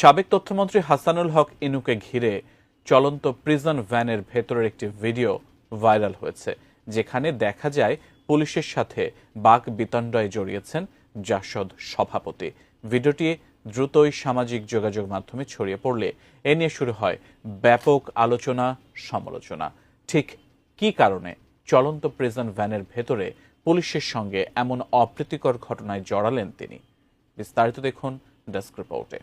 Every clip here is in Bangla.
সাবেক তথ্যমন্ত্রী হাসানুল হক ইনুকে ঘিরে চলন্ত প্রিজন ভ্যানের ভেতরের একটি ভিডিও ভাইরাল হয়েছে, যেখানে দেখা যায় পুলিশের সাথে বাক বিতণ্ডায় জড়িয়েছেন জাসদ সভাপতি। ভিডিওটি দ্রুতই সামাজিক যোগাযোগ মাধ্যমে ছড়িয়ে পড়লে এ নিয়ে শুরু হয় ব্যাপক আলোচনা, সমালোচনা। ঠিক কি কারণে চলন্ত প্রিজন ভ্যানের ভেতরে পুলিশের সঙ্গে এমন অপ্রীতিকর ঘটনায় জড়ালেন তিনি? বিস্তারিত দেখুন ডেস্ক রিপোর্টে।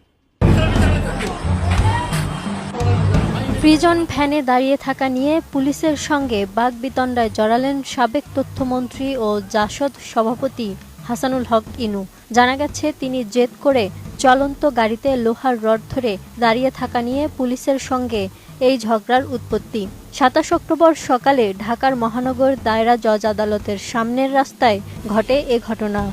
প্রিজন ভ্যানে দাঁড়িয়ে থাকা নিয়ে পুলিশের সঙ্গে বাগবিতণ্ডায় জড়ালেন সাবেক তথ্যমন্ত্রী ও জাসদ সভাপতি হাসানুল হক ইনু। জানা গেছে, তিনি জেদ করে চলন্ত গাড়িতে লোহার রড ধরে দাঁড়িয়ে থাকা নিয়ে পুলিশের সঙ্গে এই ঝগড়ার উৎপত্তি। সাতাশ অক্টোবর সকালে ঢাকার মহানগর দায়রা জজ আদালতের সামনের রাস্তায় ঘটে এ ঘটনা।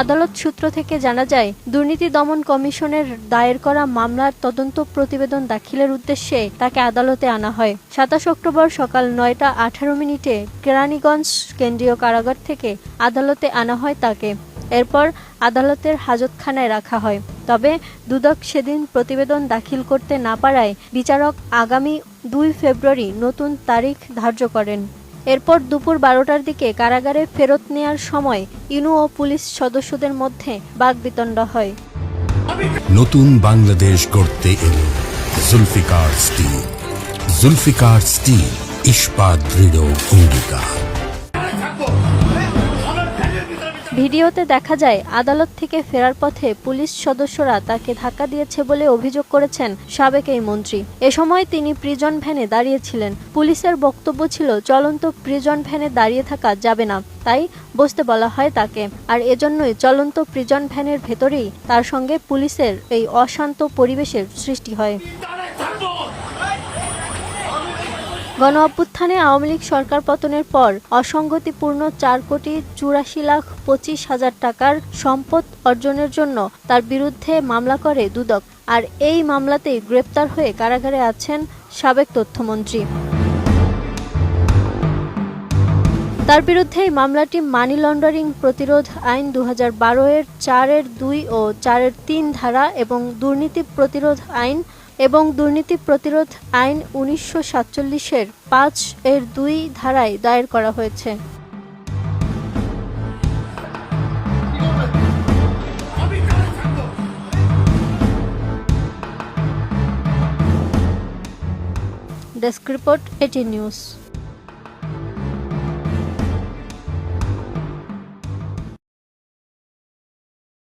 আদালত সূত্র থেকে জানা যায়, দুর্নীতি দমন কমিশনের দায়ের করা মামলার তদন্ত প্রতিবেদন দাখিলের উদ্দেশ্যে তাকে আদালতে আনা হয়। সাতাশ অক্টোবর সকাল নয়টা আঠারো মিনিটে কেরানীগঞ্জ কেন্দ্রীয় কারাগার থেকে আদালতে আনা হয় তাকে। এরপর আদালতের হাজতখানায় রাখা হয়। তবে দুদক সেদিন প্রতিবেদন দাখিল করতে না পারায় বিচারক আগামী দুই ফেব্রুয়ারি নতুন তারিখ ধার্য করেন। এরপর দুপুর বারোটার দিকে কারাগারে ফেরত নেয়ার সময় ইনু ও পুলিশ সদস্যদের মধ্যে বাগবিতণ্ড হয়। নতুন বাংলাদেশ গড়তে এলো জুলফিকার স্টিল। জুলফিকার স্টিল, ইস্পাত দৃঢ় অঙ্গীকার ভিডিওতে দেখা যায়, আদালত থেকে ফেরার পথে পুলিশ সদস্যরা তাকে ধাক্কা দিয়েছে বলে অভিযোগ করেছেন সাবেক এই মন্ত্রী। এ সময় তিনি প্রিজন ভ্যানে দাঁড়িয়েছিলেন পুলিশের বক্তব্য ছিল, চলন্ত প্রিজন ভ্যানে দাঁড়িয়ে থাকা যাবে না, তাই বসতে বলা হয় তাকে। আর এজন্যই চলন্ত প্রিজন ভ্যানের ভেতরেই তার সঙ্গে পুলিশের এই অশান্ত পরিবেশের সৃষ্টি হয়। গণ অভ্যুত্থানে আওয়ামী লীগ সরকার পতনের পর অসঙ্গতিপূর্ণ চার কোটি চুরাশি লাখ পঁচিশ হাজার টাকার সম্পদ অর্জনের জন্য তার বিরুদ্ধে মামলা করে দুদক। আর এই মামলাতেই গ্রেপ্তার হয়ে কারাগারে আছেন সাবেক তথ্যমন্ত্রী। তার বিরুদ্ধে এই মামলাটি মানি লন্ডারিং প্রতিরোধ আইন দু হাজার বারো এর চারের দুই ও চারের তিন ধারা এবং দুর্নীতি প্রতিরোধ আইন এবং দুর্নীতি প্রতিরোধ আইন উনিশশো সাতচল্লিশের পাঁচ এর দুই ধারায় দায়ের করা হয়েছে। ডেস্ক রিপোর্ট এটি নিউজ।